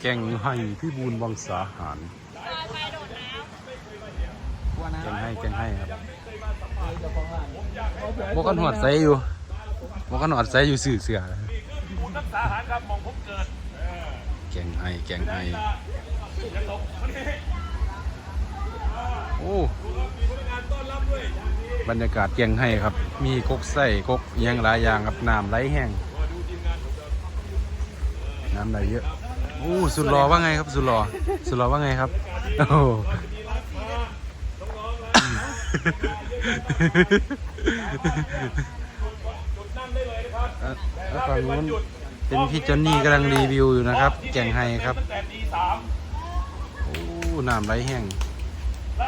แกงให้พี่บูนวังสาหารแกงให้แกงให้ครับบกันหอดใสอยู่บกันหอดใสอยู่สื่อเสือรักษาอาหารครับมองผมเกิดแกงให้แกงให้อย่าตกวันนี้โอ้มีพนักงานต้อนรับด้วยบรรยากาศแกงให้ครับ มีกกไส้กกอิหยังหลายอย่างครับน้ำไหลแห้ง น้ำไหลเยอะโอ้สุดรอว่าไงครับ สุดรอสุดรอว่าไงครับโอ้โหนั่งได้เลยนะครับอะแล้วฝั่งนู้นเป็นพี่จอนนี่กำลังรีวิวอยู่นะครับ แกงไฮครับตั้งแต่ตีสามโอ้น้ำไหลแห้ง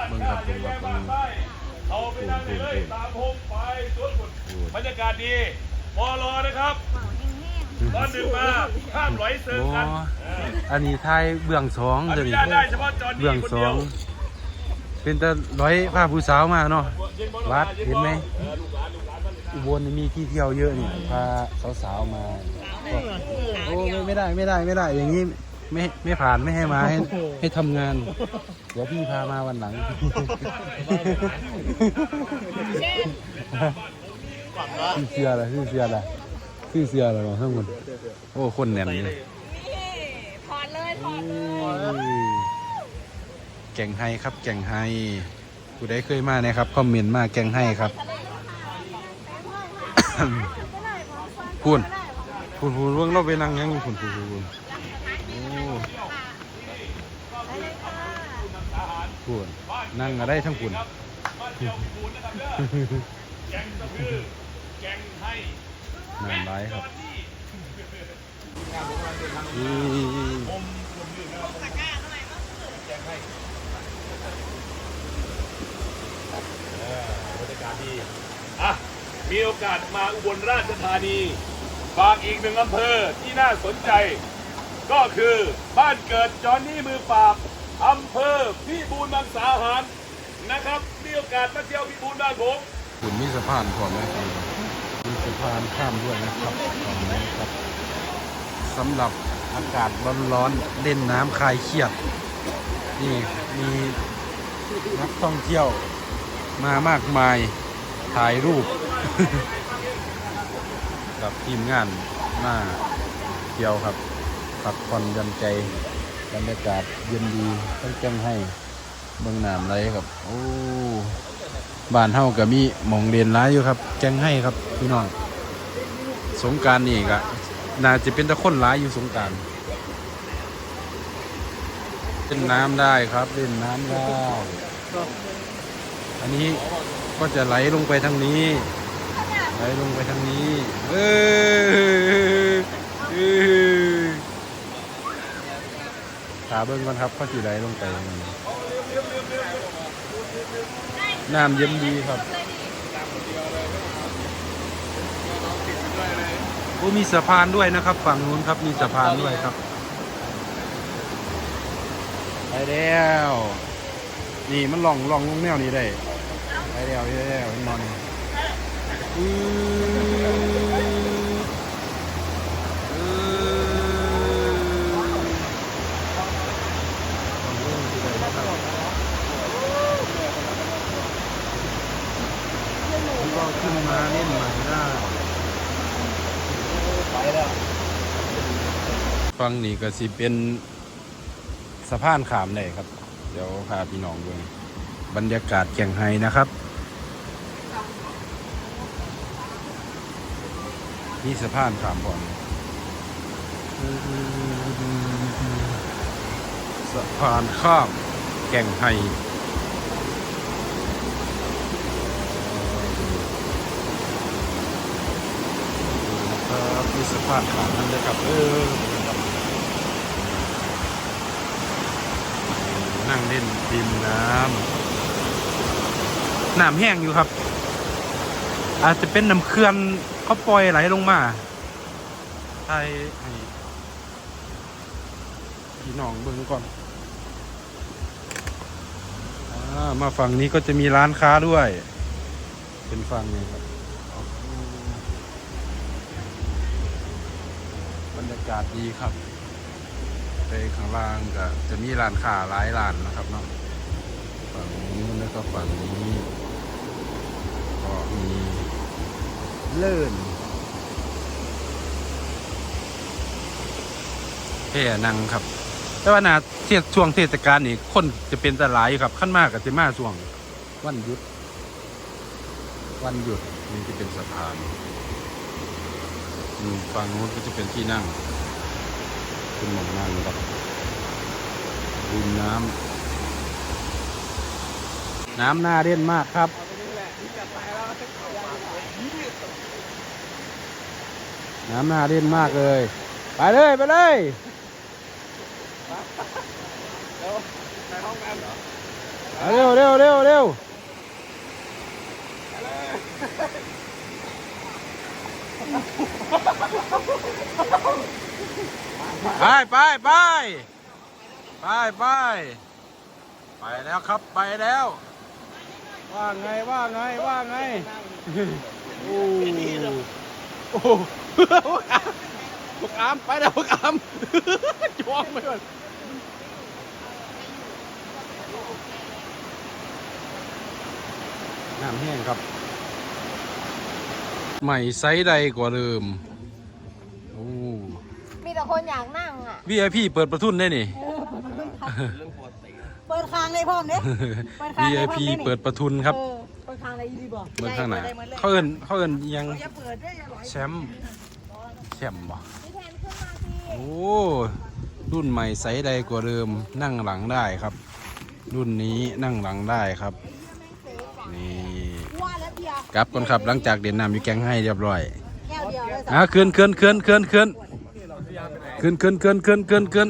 เบิ่งครับเบิ่งครับเบิ่งเอาไปนั่งได้เลยตามผมไปสวนกุดบรรยากาศดีมอรอนะครับ ตอนดึกมาห้ามไหลเซิงโอ้กันอันนี้ทายเบื้องสองอเดี๋ยวนุนี้ญาตได้เฉพาะจอห์นเบื้องนี่คนสอเดียงวเป็นแต่ร้อยผ้าผู้สาวมาเนาะเย็นบอลวัดเห็นไหมเออลูกหลานลูกหลานมันอุบลนี่มีที่เที่ยวเยอะนี่พาสาวๆมาก็โอ้ไม่ไม่ได้ไม่ได้ไม่ได้ อย่างนี้ไม่ไม่ผ่านไม่ให้มาให้ให้ทำงาน เดี๋ยวพี่พามาวันหลังชื่อเสืออะไรชื่อเสืออะ ไรชื่อเสืออะไรของทั้งหมดโอ้คนแน่นเลยนี่ถอดเลยถอดเลยแก่งไฮครับ แก่งไฮผู้ใดเคยมาเนี่ยครับคอมเมนต์มาแก่งไฮครับพูนพูนพูนเรื่องเราไปนั่งยังพูนพูนพูนพูนโอ้พูนนั่งอะไรทั้งพูนบ้านเดียวคูณนะครับเด้อแกงสะพือแกงให้ นั่งไรครับอืมผมผมยืนนะครับแกงให้เออบรรยากาศดีอะมีโอกาสมาอุบลราชธานีฝากอีกหนึ่งอำเภอที่น่าสนใจ ก็คือบ้านเกิดจอห์นนี่มือปราบอำเภอพิบูลมังสาหารนะครับมีโอกาสมาเที่ยวพิบูลบ้านผมขุนมีสะพานพร้อมไหมครับ มีสะพานข้ามด้วยนะครับตรงนี้ครับสำหรับอากาศร้อนๆเล่นน้ำคลายเครียดนี่มีนักท่องเที่ยวมามากมายถ่ายรูป กับทีมงานมาเที่ยวครับพักผ่อนยันใจบรรยากาศเย็นดีต้องจังให้เมืองน้ำไรครับ โอ้ บ้านเฮากับมีหมองเรียนร้ายอยู่ครับ แจ้งให้ครับพี่น้องสงการนี่ก็น่าจะเป็นตะคนร้ายอยู่สงการเล่นน้ำได้ครับเล่นน้ำได้อันนี้ก็จะไหลลงไปทางนี้ ไหลลงไปทางนี้เออเออขาเบิ้งก่อนครับก็สีไหลลงไป น้ำเย็นดีครับโอ้มีสะพานด้วยนะครับ ฝั่งนู้นครับมีสะพานด้วยครับ ไปแล้ว นี่มันล่องล่องลงแนวนี้ได้ ไปแล้วไปแล้วเห็นอนอือเออก็ขึ้นมาเล่นใหม่ได้ ฟังนี่ก็สิเป็นสะพานขามได้ครับ เดี๋ยวพาพี่น้องดูบรรยากาศแข่งไฮนะครับนี่สะพานขามก่อนสะพานข้ามแก่งไฮครับนี่สะพานขามนั่นเลยครับเออ นั่งเล่นริมน้ำน้ำแห้งอยู่ครับ อาจจะเป็นน้ำเขื่อนเขาปล่อยไหลลงมาไทยให้พี่น้องเบิ่งก่อนอามาฝั่งนี้ก็จะมีร้านค้าด้วย เป็นฝั่งนี้ครับบรรยากาศดีครับ ไปข้างล่างก็จะมีร้านค้าหลายร้านนะครับเนาะฝั่งนี้แล้วก็ฝั่งนี้ก็มีเลื่อนแพ่นังครับ แต่ว่านาเทศช่วงเทศกาลนี่คนจะเป็นตลายครับขั้นมากกับจะมาช่วง วันหยุด วันหยุดนี่จะเป็นสะพานฝั่งนู้นก็จะเป็นที่นั่ง เป็นหมองนั่งครับริมน้ำน้ำน่าเล่นมากครับน้ำน่าเล่นมากเลย ไปเลยไปเลยเร็วเร็วเร็วเร็ว ไปไปไปไปไปไปแล้วครับไปแล้ว ว่าไงว่าไงว่าไงโอ้โอ้โหพวกอามไปแล้วพวกอามจ้วงไปก่อนน้ำแห้งครับ ใหม่ไซส์ใดกว่าเดิม โอ้ มีแต่คนอยากนั่งอะ VIP เปิดประทุนได้นี่ เปิดคางเลยพ่อมเนี่ยเปิดข้างเลย VIP พ่อมนี่เปิดประทุนครับเออเปิดคางอะไรดีบ่เมืองข้างไหนเขาเอินเขาเอินยังอย่าเปิดด้วยอย่าหลอยแชมป์แชมป์บ่พี่แทนขึ้นมาสิโอ้ รุ่นใหม่ไซส์ใดกว่าเดิม นั่งหลังได้ครับ รุ่นนี้นั่งหลังได้ครับ นี่ กลับก่อนครับหลังจากเด่นน้ำอยู่แกงให้เรียบร้อยแก้วเดียวเลยอะขึ้นขึ้นขึ้นขึ้นขึ้นขึ้นขึ้นขึ้นขึ้นขึ้นขึ้น